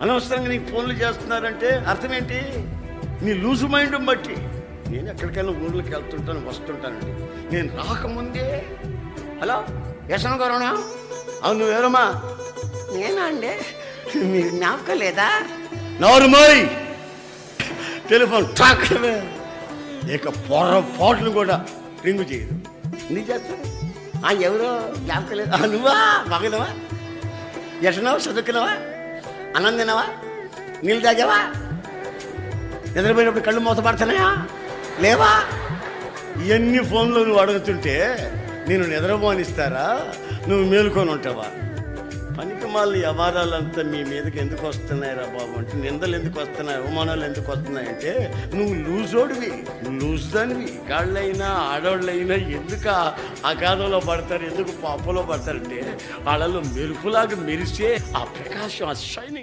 అనవసరంగా నీకు ఫోన్లు చేస్తున్నారంటే అర్థం ఏంటి నీ లూజు మైండ్ బట్టి. నేను ఎక్కడికైనా ఊర్లోకి వెళ్తుంటాను వస్తుంటానండి. నేను రాకముందే. హలో యశన గౌరవనా అవును నువ్వెవరమ్మా? నేనా అండి? మీకు జ్ఞాపకం లేదా? నోరుమోయ్ టెలిఫోన్ ట్రాక్ ఇక పొరపాట్లు కూడా రింగు చేయదు. నీ చేస్తాను ఆ ఎవరో జ్ఞాపకం లేదు? నువ్వా? బాగున్నావా? ఎట్టినావా చదువుకున్నావా? అన్నం తినవా? నీళ్ళు తాగావా? నిద్రపోయినప్పుడు కళ్ళు మూతపడుతున్నాయా? లేవా? ఇవన్నీ ఫోన్లో నువ్వు అడుగుతుంటే నేను నిద్రపోనిస్తారా? నువ్వు మేలుకొని ఉంటావా? పనికి మళ్ళీ వ్యవహారాలంతా మీ మీదకి ఎందుకు వస్తున్నాయిరా బాబు? అంటే నిందలు ఎందుకు వస్తున్నాయి? అవమానాలు ఎందుకు వస్తున్నాయంటే నువ్వు లూజోడివి లూజ్ దానివి. గాళ్ళైనా ఆడవాళ్ళైనా ఎందుకు అగాధంలో పడతారు? ఎందుకు పాపలో పడతారంటే వాళ్ళలో మెరుపులాగా మెరిసే ఆ ప్రకాశం ఆ షైనింగ్